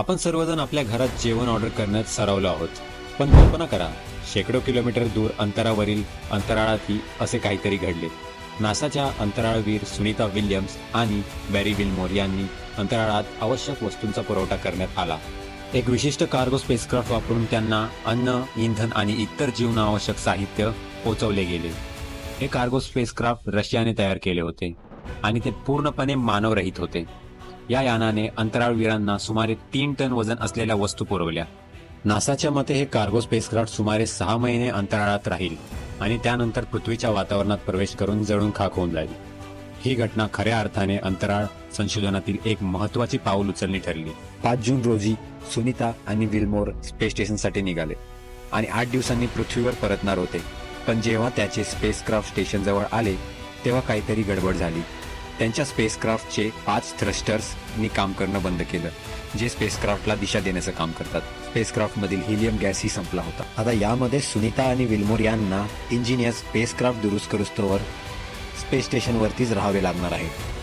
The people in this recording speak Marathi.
आपण सर्वजण आपल्या घरात जेवण ऑर्डर करण्यात सरावलो आहोत. पण कल्पना करा शेकडो किलोमीटर दूर अंतरावरील अंतराळातही असे काहीतरी घडले. नासाच्या अंतराळवीर सुनीता विल्यम्स आणि बॅरी विल्मोर यांनी अंतराळात आवश्यक वस्तूंचा पुरवठा करण्यात आला. एक विशिष्ट कार्गो स्पेसक्राफ्ट वापरून त्यांना अन्न इंधन आणि इतर जीवनावश्यक साहित्य पोहोचवले गेले. हे कार्गो स्पेसक्राफ्ट रशियाने तयार केले होते आणि ते पूर्णपणे मानवरहित होते. या यानाने अंतराळवीरांना सुमारे तीन टन वजन असलेल्या वस्तू पुरवल्या. नासाच्या मते हे कार्गो स्पेसक्राफ्ट सुमारे सहा महिने अंतराळात राहील आणि त्यानंतर पृथ्वीच्या वातावरणात प्रवेश करून जळून खाक होऊन जाईल. ही घटना खऱ्या अर्थाने अंतराळ संशोधनातील एक महत्वाची पाऊल उचलणी ठरली. पाच जून रोजी सुनीता आणि विल्मोर स्पेस स्टेशनसाठी निघाले आणि आठ दिवसांनी पृथ्वीवर परतणार होते. पण जेव्हा त्याचे स्पेसक्राफ्ट स्टेशन जवळ आले तेव्हा काहीतरी गडबड झाली. त्यांच्या स्पेसक्राफ्टचे पाच थ्रस्टर्सनी काम करणं बंद केलं जे स्पेसक्राफ्टला दिशा देण्याचं काम करतात. स्पेसक्राफ्टमधील हिलियम गॅसही संपला होता. आता यामध्ये सुनीता आणि विल्मोर यांना इंजिनियर स्पेसक्राफ्ट दुरुस्त करुस्तोवर स्पेस स्टेशनवरतीच राहावे लागणार आहे.